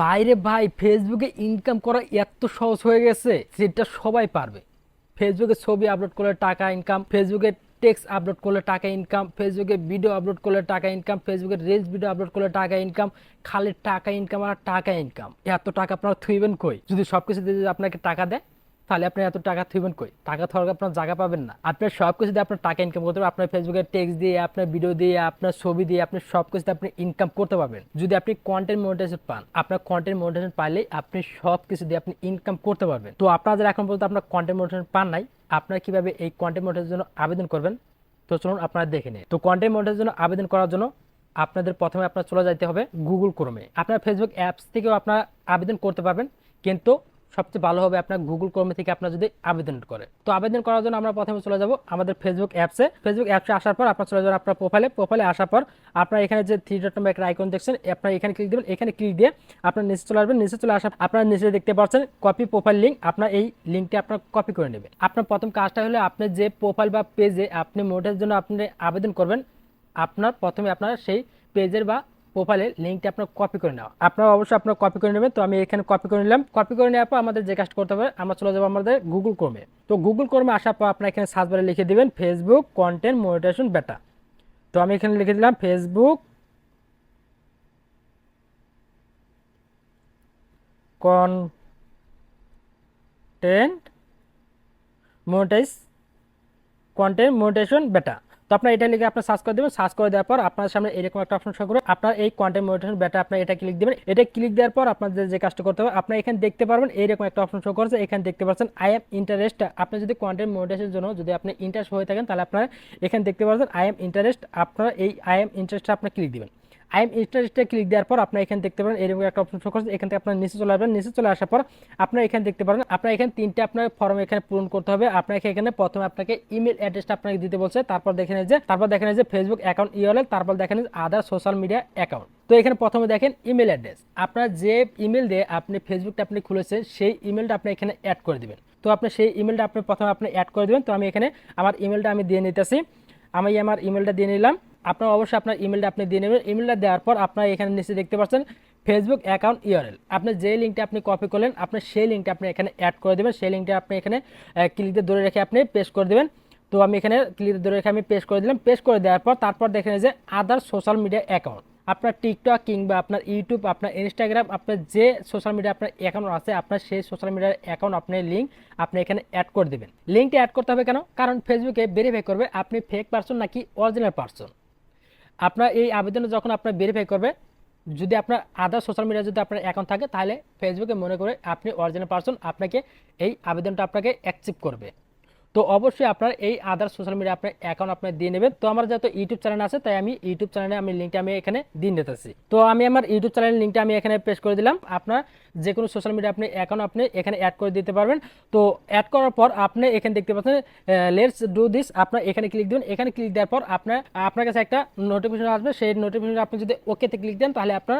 বাইরে ভাই ফেসবুকে ইনকাম করা এত সহজ হয়ে গেছে যেটা সবাই পারবে। ফেসবুকে ছবি আপলোড করলে টাকা ইনকাম ফেসবুকে টেক্সট আপলোড করলে টাকা ইনকাম ফেসবুকে ভিডিও আপলোড করলে টাকা ইনকাম ফেসবুকে রিলস ভিডিও আপলোড করলে টাকা ইনকাম খালি টাকা ইনকাম আর টাকা ইনকাম এত টাকা আপনারা থুইবেন কই? যদি সবকিছু দিয়ে যদি আপনাকে টাকা দেয় তাহলে আপনি এত টাকা থুইবেন কই? টাকা থাকলে আপনার জায়গা পাবেন না। আপনার সব কিছু দিয়ে আপনার টাকা ইনকাম করতে পারবেন আপনার ফেসবুকে টেক্সট দিয়ে, আপনার ভিডিও দিয়ে, আপনার ছবি দিয়ে আপনি সব কিছু আপনি ইনকাম করতে পারবেন। যদি আপনি কন্টেন্ট মনিটাইজেশন পান, আপনার কন্টেন্ট মনিটাইজেশন পাইলেই আপনি সব কিছু দিয়ে আপনি ইনকাম করতে পারবেন। তো আপনারা যারা এখন পর্যন্ত আপনার কন্টেন্ট মনিটাইজেশন পান নাই। আপনারা কীভাবে এই কন্টেন্ট মনিটাইজের জন্য আবেদন করবেন? তো চলুন আপনারা দেখে নিন তো কন্টেন্ট মনিটাইজের জন্য আবেদন করার জন্য আপনাদের প্রথমে আপনার চলে যাইতে হবে গুগল ক্রোমে আপনার ফেসবুক অ্যাপস থেকেও আপনারা আবেদন করতে পারবেন। কিন্তু সবচেয়ে ভালো হবে আপনার গুগল ক্রোমে থেকে আপনার যদি আবেদন করে। তো আবেদন করার জন্য আমরা প্রথমে চলে যাব আমাদের ফেসবুক অ্যাপসে ফেসবুক অ্যাপসে আসার পর আপনার চলে যাবেন আপনার প্রোফাইলে প্রোফাইলে আসার পর আপনার এখানে যে থ্রি ডট একটা আইকন দেখছেন আপনার এখানে ক্লিক দেবেন। এখানে ক্লিক দিয়ে আপনার নিচে চলে আসবেন। নিচে চলে আসার আপনার নিচে দেখতে পাচ্ছেন কপি প্রোফাইল লিঙ্ক আপনার এই লিঙ্কটি আপনার কপি করে নেবেন আপনার প্রথম কাজটা হলো আপনি যে প্রোফাইল বা পেজে আপনি মোটের জন্য আপনি আবেদন করবেন, আপনার প্রথমে আপনার সেই পেজের বা প্রোফাইলের লিঙ্কটি আপনার কপি করে নেওয়া আপনারা অবশ্যই আপনার কপি করে নেবেন। তো আমি এখানে কপি করে নিলাম। কপি করে নেওয়ার পর আমাদের যে কাজটা করতে হবে, আমরা চলে যাব আমাদের গুগল ক্রোমে তো গুগল ক্রোমে আসার পর আপনার এখানে সার্চ বারে লিখে দিবেন ফেসবুক কন্টেন্ট মনিটাইজেশন বেটা তো আমি এখানে লিখে দিলাম Facebook content monetise content monetisation beta তো আপনার এটা লিখে আপনার সার্চ করে দেবেন। সার্চ করে দেওয়ার পর আপনার সামনে এরকম একটা অপশন শো করবে। আপনার এই কোয়ান্টাম মনিটাইজেশন ব্যাটা আপনার এটা ক্লিক দেবেন। এটা ক্লিক দেওয়ার পর আপনার যে- কাজটা করতে হবে, আপনার এখানে দেখতে পারবেন এইরকম একটা অপশন শো করছে। এখানে দেখতে পাচ্ছেন আই এম ইন্টারেস্ট আপনি যদি কোয়ান্টাম মনিটাইজেশনের জন্য যদি আপনি ইন্টারেস্ট হয়ে থাকেন, তাহলে আপনার এখানে দেখতে পাচ্ছেন আই এম ইন্টারেস্ট আপনার এই আই এম ইন্টারেস্টটা আপনি ক্লিক দিবেন। আই এম ইন্টারেস্টে ক্লিক দেওয়ার পর আপনার এখানে দেখতে পারেন, এরকম একটা অপশন শো এখান থেকে আপনার নিচে চলে আসবেন, নিচে চলে আসার পর আপনার এখানে দেখতে পারেন, আপনার এখানে তিনটে আপনার ফর্ম এখানে পূরণ করতে হবে, আপনাকে এখানে প্রথমে আপনাকে ইমেল অ্যাড্রেসটা আপনাকে দিতে বলছে, তারপর দেখেন যে, তারপর দেখেন যে ফেসবুক অ্যাকাউন্ট ইউআরএল তারপর দেখেন আদার সোশ্যাল মিডিয়া অ্যাকাউন্ট তো এখানে প্রথমে দেখেন ইমেল অ্যাড্রেস আপনার যে ইমেল দিয়ে আপনি ফেসবুকটা আপনি খুলেছেন, সেই ইমেলটা আপনি এখানে অ্যাড করে দিবেন। তো আপনি সেই ইমেলটা আপনি প্রথমে আপনি অ্যাড করে দিবেন। তো আমি এখানে আমার ইমেলটা আমি দিয়ে নিতেছি। আমি আমার ইমেলটা দিয়ে নিলাম। আপনার অবশ্যই আপনার ইমেলটা আপনি দিয়ে নেবেন। ইমেলটা দেওয়ার পর আপনার এখানে নিচে দেখতে পাচ্ছেন ফেসবুক অ্যাকাউন্ট ইউআরএল আপনি যে লিঙ্কটা আপনি কপি করলেন, আপনি সেই লিঙ্কটা আপনি এখানে অ্যাড করে দেবেন। সেই লিঙ্কটা আপনি এখানে ক্লিক ধরে রেখে আপনি পেস্ট করে দেবেন। তো আমি এখানে ক্লিক ধরে রেখে আমি পেস্ট করে দিলাম। পেস্ট করে দেওয়ার পর তারপর দেখেন যে আদার সোশ্যাল মিডিয়া অ্যাকাউন্ট আপনার টিকটক কিংবা আপনার ইউটিউব আপনার ইনস্টাগ্রাম আপনার যে সোশ্যাল মিডিয়া আপনার অ্যাকাউন্ট আছে, আপনার সেই সোশ্যাল মিডিয়ার অ্যাকাউন্ট আপনার লিঙ্ক আপনি এখানে অ্যাড করে দেবেন। লিঙ্কটা অ্যাড করতে হবে কেন? কারণ ফেসবুকে ভেরিফাই করবে আপনি ফেক পারসন নাকি অরিজিনাল পারসন আপনার এই আবেদনে যখন আপনার ভেরিফাই করবে, যদি আপনার আদার সোশ্যাল মিডিয়া যদি আপনার অ্যাকাউন্ট থাকে, তাহলে ফেসবুকে মনে করে আপনি অরিজিনাল পার্সন আপনাকে এই আবেদনটা আপনাকে অ্যাকসেপ্ট করবে। তো অবশ্যই আপনার এই আদার সোশ্যাল মিডিয়া আপনার অ্যাকাউন্ট আপনি দিয়ে নেবেন। তো আমার যেহেতু ইউটিউব চ্যানেল আছে, তাই আমি ইউটিউব চ্যানেলে আমি লিঙ্কটা আমি এখানে দিয়ে নিতেছি। তো আমি আমার ইউটিউব চ্যানেলের লিঙ্কটা আমি এখানে পেশ করে দিলাম। আপনার যে কোনো সোশ্যাল মিডিয়া আপনি অ্যাকাউন্ট আপনি এখানে অ্যাড করে দিতে পারবেন। তো অ্যাড করার পর আপনি এখানে দেখতে পাচ্ছেন লেটস ডু দিস আপনার এখানে ক্লিক দিবেন। এখানে ক্লিক দেওয়ার পর আপনার আপনার কাছে একটা নোটিফিকেশন আসবে। সেই নোটিফিকেশন আপনি যদি ওকেতে ক্লিক দেন, তাহলে আপনার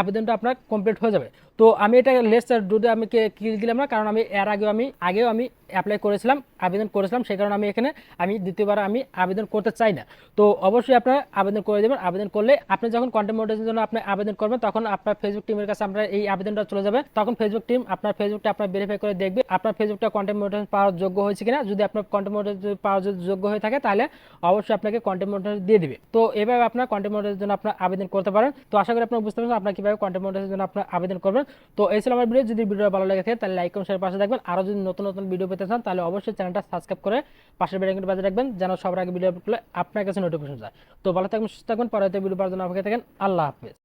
আবেদনটা আপনার কমপ্লিট হয়ে যাবে। তো আমি এটা লেস ডুতে আমি ক্লিক দিলাম না, কারণ আমি এর আগেও আমি আগেও আমি অ্যাপ্লাই করেছিলাম, আবেদন করেছিলাম, সেই কারণে আমি এখানে, আমি দ্বিতীয়বার আমি আবেদন করতে চাই না। তো অবশ্যই আপনারা আবেদন করে দেবেন, আবেদন করলে আপনি যখন কন্টেন্ট মনিটাইজেশনের জন্য আপনি আবেদন করবেন, তখন আপনার ফেসবুক টিমের কাছে আপনার এই আবেদনটা চলে যাবে। তখন ফেসবুক টিম আপনার ফেসবুকটা আপনার ভেরিফাই করে দেখবে, আপনার ফেসবুকটা কন্টেন্ট মনিটাইজেশন পাওয়ার যোগ্য হয়েছে কিনা। যদি আপনার কন্টেন্ট মনিটাইজেশন পাওয়ার যোগ্য হয়ে থাকে, তাহলে অবশ্যই আপনাকে কন্টেন্ট মনিটাইজেশন দিয়ে দিবে। তো এভাবে আপনার কন্টেন্ট মনিটাইজেশনের জন্য আপনার আবেদন করতে পারেন। তো আশা করি আপনারা বুঝতে পারছেন কীভাবে কন্টেন্ট মনিটাইজেশনের জন্য আপনার আবেদন করবেন। তো এই ছিল আমার ভিডিও যদি ভিডিও ভালো লেগে থাকে, তাহলে লাইক কমেন্ট শেয়ার পাশে থাকবেন। আরও যদি নতুন নতুন ভিডিও পেতে চান, তাহলে অবশ্যই চ্যানেলটা সাবস্ক্রাইব করে পাশের বেলাইকনটি বাজে রাখবেন, যেন সবার আগে ভিডিও আপলোড আপনার কাছে নোটিফিকেশন যায়। তো ভালো থাকবেন, সুস্থ থাকবেন। পরে ভিডিও পাওয়ার জন্য অপেক্ষা থাকেন। আল্লাহ হাফেজ।